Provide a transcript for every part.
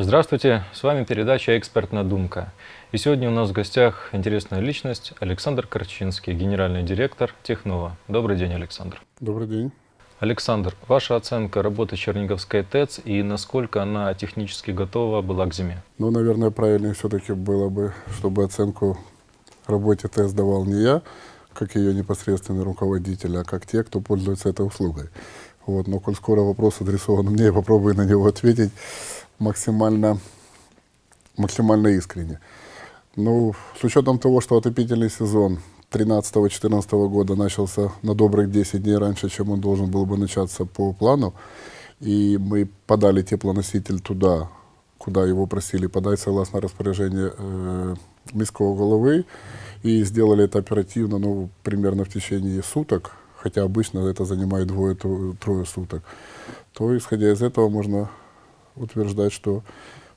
Здравствуйте, с вами передача «Экспертная думка». И сегодня у нас в гостях интересная личность Александр Корчинский, генеральный директор Технова. Добрый день, Александр. Добрый день. Александр, ваша оценка работы Черниговской ТЭЦ и насколько она технически готова была к зиме? Ну, наверное, правильнее все-таки было бы, чтобы оценку работе ТЭЦ давал не я, как ее непосредственный руководитель, а как те, кто пользуется этой услугой. Вот. Но коль скоро вопрос адресован мне, я попробую на него ответить максимально, максимально искренне. Ну, с учетом того, что отопительный сезон 13-14 года начался на добрых 10 дней раньше, чем он должен был бы начаться по плану, и мы подали теплоноситель туда, куда его просили подать согласно распоряжению э, міського головы, и сделали это оперативно, ну, примерно в течение суток, хотя обычно это занимает двое-трое суток, то, исходя из этого, можно утверждать, что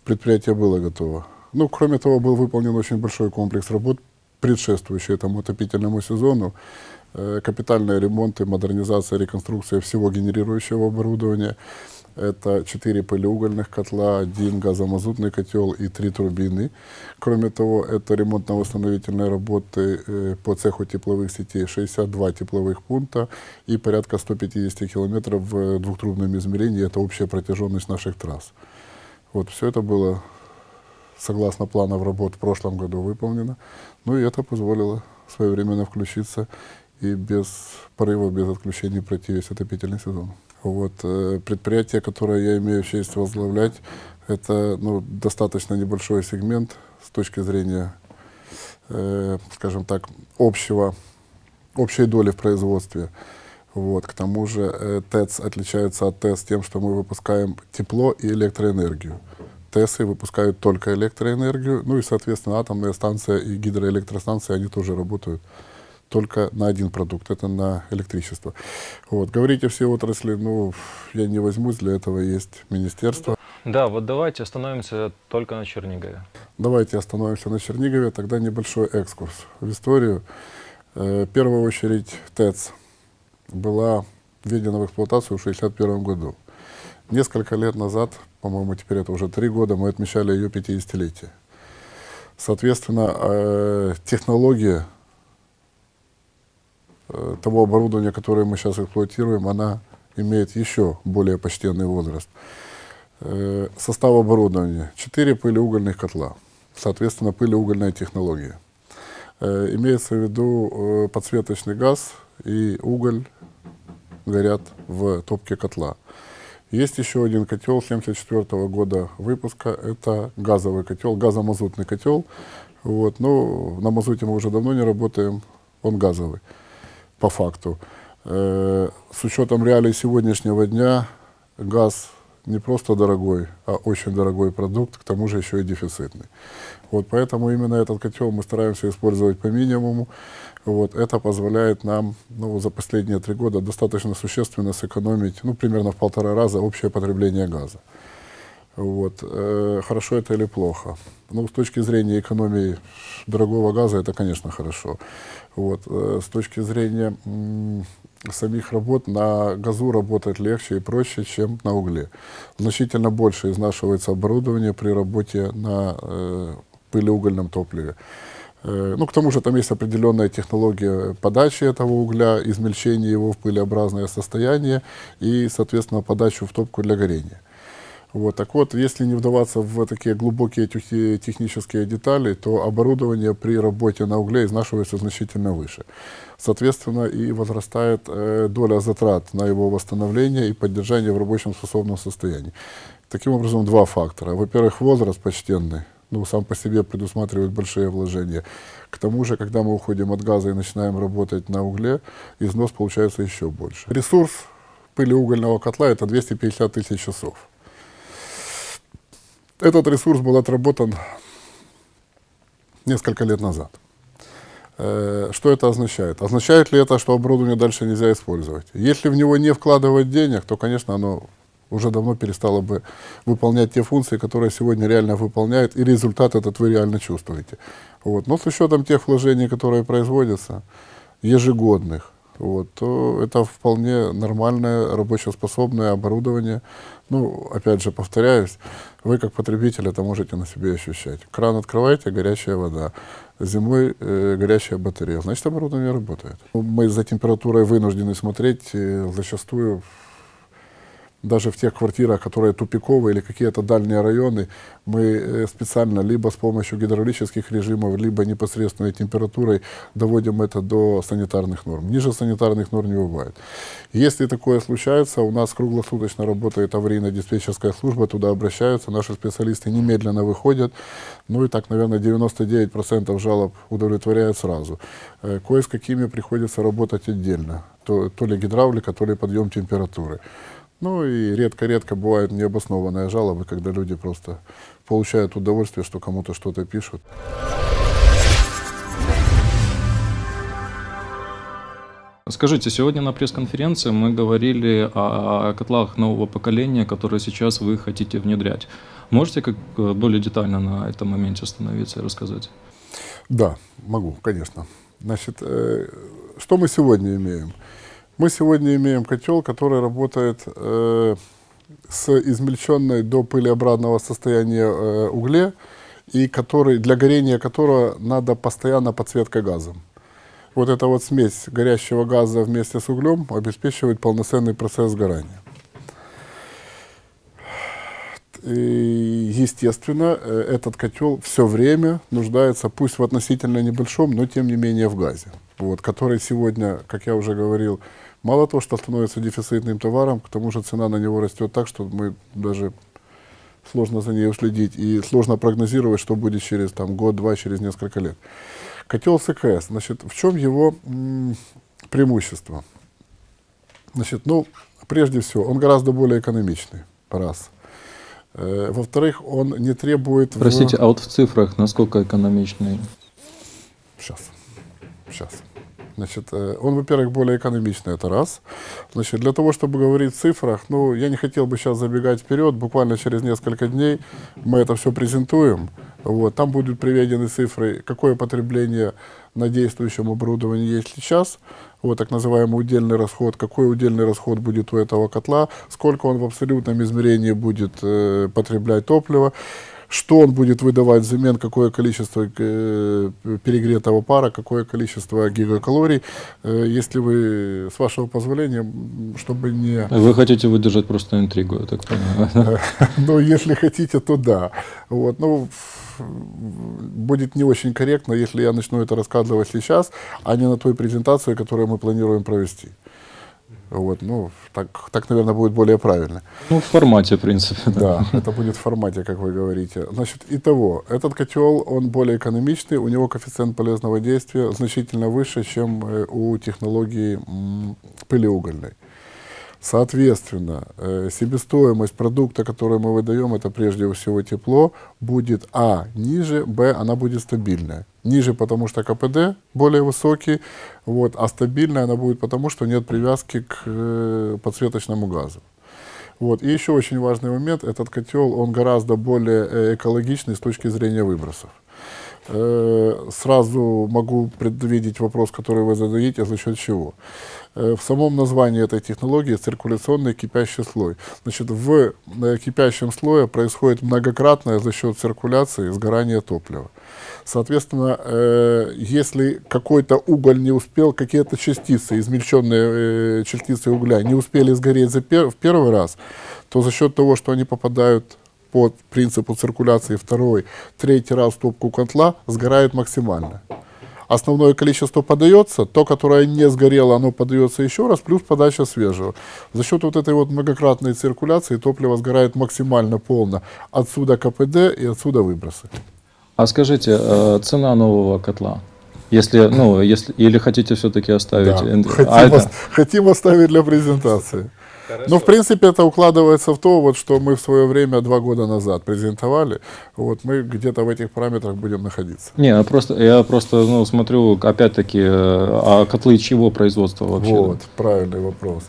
предприятие было готово. Ну, кроме того, был выполнен очень большой комплекс работ, предшествующий этому отопительному сезону. Э, капитальные ремонты, модернизация, реконструкция всего генерирующего оборудования. Это четыре пылеугольных котла, один газомазутный котел и три турбины. Кроме того, это ремонтно-восстановительные работы э, по цеху тепловых сетей, 62 тепловых пункта и порядка 150 километров в двухтрубном измерении. Это общая протяженность наших трасс. Вот все это было согласно планов работ в прошлом году выполнено. Ну и это позволило своевременно включиться и без порыва, без отключений пройти весь отопительный сезон. Вот, э, предприятие, которое я имею честь возглавлять, это ну, достаточно небольшой сегмент с точки зрения, э, скажем так, общего, общей доли в производстве. Вот, к тому же э, ТЭЦ отличается от ТЭЦ тем, что мы выпускаем тепло и электроэнергию. ТЭСы выпускают только электроэнергию, ну и, соответственно, атомная станция и гидроэлектростанция, они тоже работают только на один продукт, это на электричество. Вот. Говорите все отрасли, ну, я не возьмусь, для этого есть министерство. Да, вот давайте остановимся только на Чернигове. Давайте остановимся на Чернигове, тогда небольшой экскурс в историю. Э, в первую очередь ТЭЦ была введена в эксплуатацию в 1961 году. Несколько лет назад, по-моему, теперь это уже три года, мы отмечали ее 50-летие. Соответственно, э, технология того оборудования, которое мы сейчас эксплуатируем, она имеет еще более почтенный возраст. Э, состав оборудования. Четыре пылеугольных котла. Соответственно, пылеугольная технология. Э, имеется в виду подсветочный газ и уголь горят в топке котла. Есть еще один котел 1974 года выпуска. Это газовый котел, газомазутный котел. Вот. Но на мазуте мы уже давно не работаем, он газовый по факту. Э, с учетом реалий сегодняшнего дня газ не просто дорогой, а очень дорогой продукт, к тому же еще и дефицитный. Вот поэтому именно этот котел мы стараемся использовать по минимуму. Вот, это позволяет нам ну, за последние три года достаточно существенно сэкономить ну, примерно в полтора раза общее потребление газа. Вот. Э, хорошо это или плохо? Ну, с точки зрения экономии дорогого газа, это, конечно, хорошо. Вот. Э, с точки зрения самих работ, на газу работать легче и проще, чем на угле. Значительно больше изнашивается оборудование при работе на э, пылеугольном топливе. Э, ну, к тому же там есть определенная технология подачи этого угля, измельчения его в пылеобразное состояние и, соответственно, подачу в топку для горения. Вот, так вот, если не вдаваться в такие глубокие технические детали, то оборудование при работе на угле изнашивается значительно выше. Соответственно, и возрастает э, доля затрат на его восстановление и поддержание в рабочем способном состоянии. Таким образом, два фактора. Во-первых, возраст почтенный, ну, сам по себе предусматривает большие вложения. К тому же, когда мы уходим от газа и начинаем работать на угле, износ получается еще больше. Ресурс пылеугольного котла – это 250 тысяч часов. Этот ресурс был отработан несколько лет назад. Э, что это означает? Означает ли это, что оборудование дальше нельзя использовать? Если в него не вкладывать денег, то, конечно, оно уже давно перестало бы выполнять те функции, которые сегодня реально выполняет, и результат этот вы реально чувствуете. Вот. Но с учетом тех вложений, которые производятся, ежегодных, вот, то это вполне нормальное рабочеспособное оборудование. Ну, опять же, повторяюсь, вы как потребитель это можете на себе ощущать. Кран открываете, горячая вода. Зимой э, горячая батарея. Значит, оборудование работает. Мы за температурой вынуждены смотреть э, зачастую даже в тех квартирах, которые тупиковые или какие-то дальние районы, мы э, специально либо с помощью гидравлических режимов, либо непосредственной температурой доводим это до санитарных норм. Ниже санитарных норм не бывает. Если такое случается, у нас круглосуточно работает аварийно-диспетчерская служба, туда обращаются, наши специалисты немедленно выходят. Ну и так, наверное, 99% жалоб удовлетворяют сразу. Э, Кое с какими приходится работать отдельно. То, то ли гидравлика, то ли подъем температуры. Ну и редко-редко бывают необоснованные жалобы, когда люди просто получают удовольствие, что кому-то что-то пишут. Скажите, сегодня на пресс-конференции мы говорили о котлах нового поколения, которые сейчас вы хотите внедрять. Можете как э, более детально на этом моменте остановиться и рассказать? Да, могу, конечно. Значит, э, что мы сегодня имеем? Мы сегодня имеем котел, который работает э, с измельченной до пылеобразного состояния э, угле, и который, для горения которого надо постоянно подсветка газом. Вот эта вот смесь горящего газа вместе с углем обеспечивает полноценный процесс сгорания. И, естественно, э, этот котел все время нуждается, пусть в относительно небольшом, но тем не менее в газе, вот, который сегодня, как я уже говорил, мало того, что становится дефицитным товаром, к тому же цена на него растет так, что мы даже сложно за ней уследить и сложно прогнозировать, что будет через там, год-два, через несколько лет. Котел СКС, значит, в чем его преимущество? Значит, ну, прежде всего, он гораздо более экономичный, раз. Э, Во-вторых, он не требует... в- Простите, а вот в цифрах насколько экономичный? Сейчас. Сейчас. Значит, э, он, во-первых, более экономичный, это раз. Значит, для того, чтобы говорить в цифрах, ну, я не хотел бы сейчас забегать вперед, буквально через несколько дней мы это все презентуем. Вот, там будут приведены цифры, какое потребление на действующем оборудовании есть сейчас, вот так называемый удельный расход, какой удельный расход будет у этого котла, сколько он в абсолютном измерении будет э, потреблять топлива, что он будет выдавать взамен, какое количество э, перегретого пара, какое количество гигакалорий. Э, если вы, с вашего позволения, чтобы не... Вы хотите выдержать просто интригу, я так понимаю. Ну, если хотите, то да. Вот, ну, будет не очень корректно, если я начну это рассказывать сейчас, а не на той презентации, которую мы планируем провести. Вот, ну, так, так, наверное, будет более правильно. Ну, в формате, в принципе. Да, это будет в формате, как вы говорите. Значит, итого, этот котел, он более экономичный, у него коэффициент полезного действия значительно выше, чем э, у технологии пылеугольной. Соответственно, э, себестоимость продукта, который мы выдаем, это прежде всего тепло, будет А ниже, Б она будет стабильная. Ниже, потому что КПД более высокий, вот, а стабильная она будет потому, что нет привязки к э, подсветочному газу. Вот. И еще очень важный момент, этот котел, он гораздо более э, экологичный с точки зрения выбросов. Э, Сразу могу предвидеть вопрос, который вы зададите, за счет чего. Э, В самом названии этой технологии циркуляционный кипящий слой. Значит, в э, кипящем слое происходит многократное за счет циркуляции сгорание топлива. Соответственно, если какой-то уголь не успел, какие-то частицы, измельченные частицы угля не успели сгореть в первый раз, то за счет того, что они попадают по принципу циркуляции второй, третий раз топку котла, сгорает максимально. Основное количество подается, то, которое не сгорело, оно подается еще раз, плюс подача свежего. За счет вот этой вот многократной циркуляции топливо сгорает максимально полно. Отсюда КПД и отсюда выбросы. А скажите, э, цена нового котла? Если, ну, если, или хотите все-таки оставить? Да, эн- хотим, а это- ос- хотим оставить для презентации. Ну, в принципе, это укладывается в то, вот, что мы в свое время, два года назад, презентовали. Вот мы где-то в этих параметрах будем находиться. Не, я просто, я просто ну, смотрю, опять-таки, э, а котлы чьего производства вообще? Вот, правильный вопрос.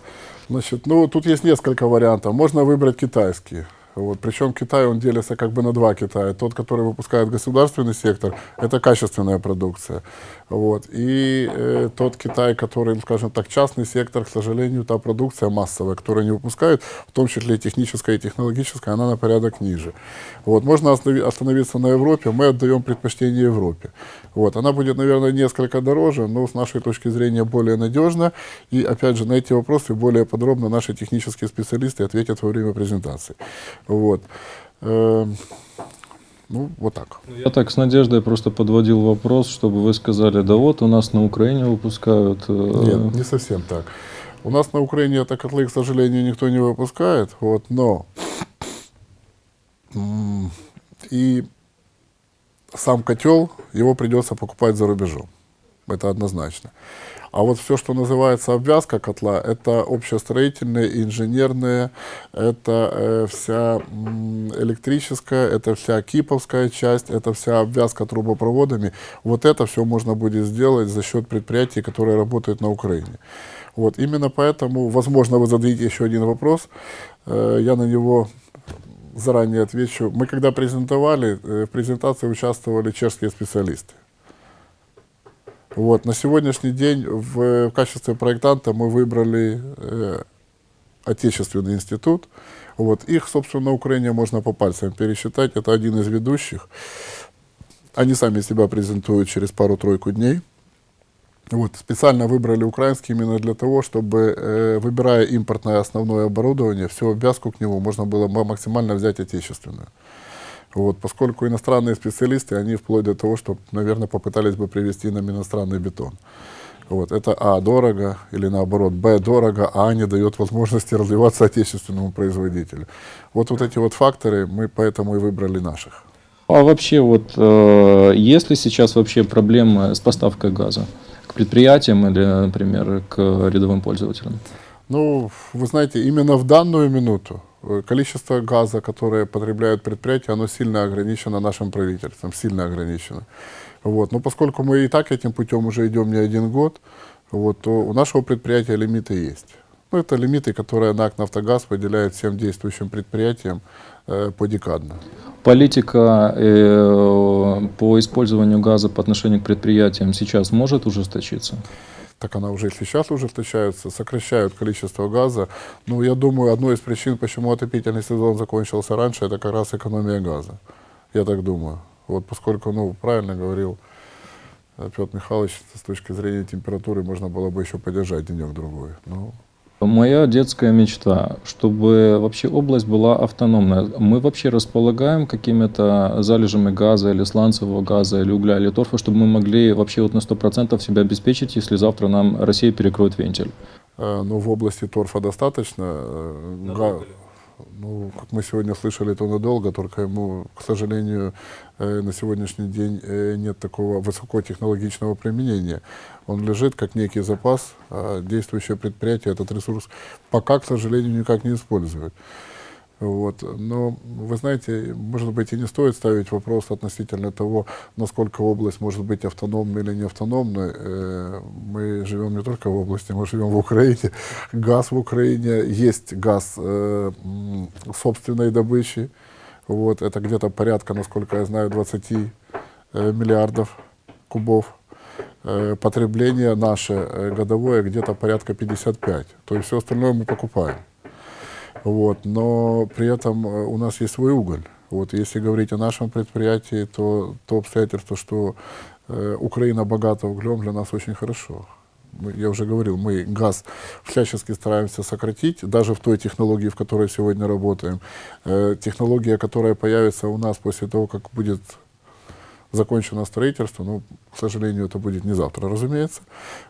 Значит, ну, тут есть несколько вариантов. Можно выбрать китайские. Вот. Причем Китай, он делится как бы на два Китая. Тот, который выпускает государственный сектор, это качественная продукция. Вот. И э, тот Китай, который, скажем так, частный сектор, к сожалению, та продукция массовая, которую они выпускают, в том числе и техническая и технологическая, она на порядок ниже. Вот. Можно останови- остановиться на Европе, мы отдаем предпочтение Европе. Вот. Она будет, наверное, несколько дороже, но с нашей точки зрения более надежна. И, опять же, на эти вопросы более подробно наши технические специалисты ответят во время презентации. Вот. Эм, Ну, вот так. Я так с надеждой просто подводил вопрос, чтобы вы сказали, да вот у нас на Украине выпускают. э, Нет, не совсем так. У нас на Украине это котлы, к сожалению, никто не выпускает, вот, но и сам котел, его придется покупать за рубежом. Это однозначно. А вот все, что называется обвязка котла, это общестроительные, инженерные, это э, вся электрическая, это вся киповская часть, это вся обвязка трубопроводами. Вот это все можно будет сделать за счет предприятий, которые работают на Украине. Вот, именно поэтому, возможно, вы зададите еще один вопрос, э, я на него заранее отвечу. Мы когда презентовали, э, в презентации участвовали чешские специалисты. Вот, на сегодняшний день в, в качестве проектанта мы выбрали э, отечественный институт. Вот, их, собственно, на Украине можно по пальцам пересчитать. Это один из ведущих. Они сами себя презентуют через пару-тройку дней. Вот, специально выбрали украинский именно для того, чтобы, э, выбирая импортное основное оборудование, всю обвязку к нему можно было ма- максимально взять отечественную. Вот, поскольку иностранные специалисты, они вплоть до того, что, наверное, попытались бы привести нам иностранный бетон. Вот, это А, дорого, или наоборот, Б, дорого, а не дает возможности развиваться отечественному производителю. Вот, вот эти вот факторы мы поэтому и выбрали наших. А вообще вот, э, есть ли сейчас вообще проблемы с поставкой газа к предприятиям или, например, к рядовым пользователям? Ну, вы знаете, именно в данную минуту количество газа, которое потребляют предприятия, оно сильно ограничено нашим правительством, сильно ограничено. Вот. Но поскольку мы и так этим путем уже идем не один год, вот, то у нашего предприятия лимиты есть. Ну, это лимиты, которые НАК «Нафтогаз» выделяет всем действующим предприятиям э, подекадно. Политика э, по использованию газа по отношению к предприятиям сейчас может ужесточиться? Так она уже и сейчас ужесточается, сокращают количество газа. Ну, я думаю, одной из причин, почему отопительный сезон закончился раньше, это как раз экономия газа. Я так думаю. Вот поскольку, ну, правильно говорил э, Петр Михайлович, с точки зрения температуры можно было бы еще подержать денек-другой. Ну, Моя детская мечта, чтобы вообще область была автономная. Мы вообще располагаем какими-то залежами газа или сланцевого газа, или угля, или торфа, чтобы мы могли вообще вот на 100% себя обеспечить, если завтра нам Россия перекроет вентиль. э, ну, в области торфа достаточно. э, га- ну, как мы сегодня слышали, то надолго, только ему, к сожалению, э, на сегодняшний день э, нет такого высокотехнологичного применения. Он лежит как некий запас, а действующее предприятие этот ресурс пока, к сожалению, никак не использует. Вот. Но, вы знаете, может быть, и не стоит ставить вопрос относительно того, насколько область может быть автономной или не автономной. Э, Мы живем не только в области, мы живем в Украине. Газ в Украине, есть газ э, собственной добычи. Вот. Это где-то порядка, насколько я знаю, 20 э, миллиардов кубов. Потребление наше годовое где-то порядка 55. То есть все остальное мы покупаем. Вот, но при этом э, у нас есть свой уголь. Вот, если говорить о нашем предприятии, то то обстоятельство, что э, Украина богата углем, для нас очень хорошо. Мы- я уже говорил, мы газ всячески стараемся сократить, даже в той технологии, в которой сегодня работаем. Э, технология, которая появится у нас после того, как будет закончено строительство, ну, к сожалению, это будет не завтра, разумеется.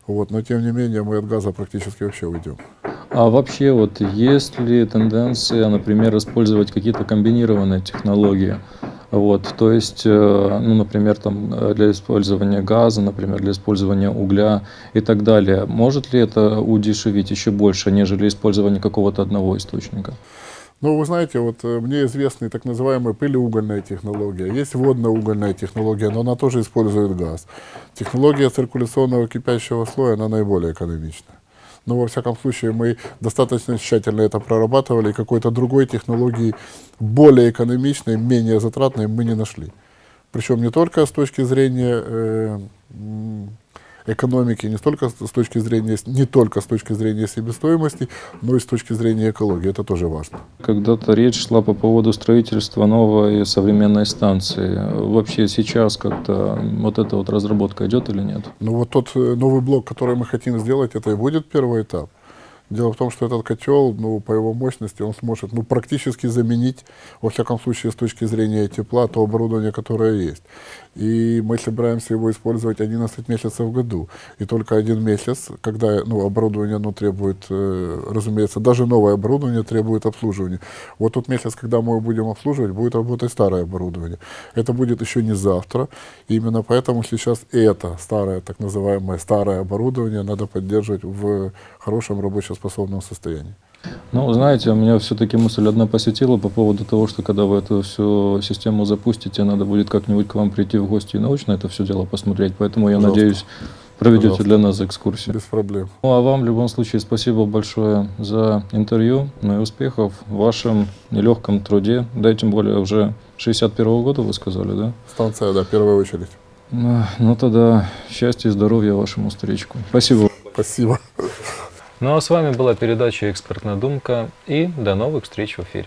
Вот, но тем не менее мы от газа практически вообще уйдем. А вообще вот есть ли тенденция, например, использовать какие-то комбинированные технологии? Вот, то есть, э, ну, например, там э, для использования газа, например, для использования угля и так далее. Может ли это удешевить еще больше, нежели использование какого-то одного источника? Ну, вы знаете, вот э, мне известна так называемая пылеугольная технология. Есть водно-угольная технология, но она тоже использует газ. Технология циркуляционного кипящего слоя, она наиболее экономична. но во всяком случае мы достаточно тщательно это прорабатывали, и какой-то другой технологии, более экономичной, менее затратной мы не нашли. Причем не только с точки зрения э, экономики, не столько с с точки зрения, не только с точки зрения себестоимости, но и с точки зрения экологии. Это тоже важно. Когда-то речь шла по поводу строительства новой современной станции. Вообще сейчас как-то вот эта вот разработка идет или нет? Ну вот тот э, новый блок, который мы хотим сделать, это и будет первый этап. Дело в том, что этот котел, ну, по его мощности, он сможет ну, практически заменить, во всяком случае, с точки зрения тепла, то оборудование, которое есть. И мы собираемся его использовать 11 месяцев в году. И только один месяц, когда ну, оборудование оно требует, э, разумеется, даже новое оборудование требует обслуживания. Вот тот месяц, когда мы его будем обслуживать, будет работать старое оборудование. Это будет еще не завтра. И именно поэтому сейчас это старое, так называемое старое оборудование надо поддерживать в хорошем рабочеспособном состоянии. Ну, знаете, у меня все-таки мысль одна посетила по поводу того, что когда вы эту всю систему запустите, надо будет как-нибудь к вам прийти в гости и научно это все дело посмотреть. Поэтому я Пожалуйста. надеюсь, проведете Пожалуйста. для нас экскурсию. Без проблем. Ну, а вам в любом случае спасибо большое за интервью, ну и успехов в вашем нелегком труде. Да, и тем более уже 61 года вы сказали, да? Станция, да, в первую очередь. Ну, ну тогда счастья и здоровья вашему старичку. Спасибо. Спасибо. Ну а с вами была передача «Экспертная думка» и до новых встреч в эфире.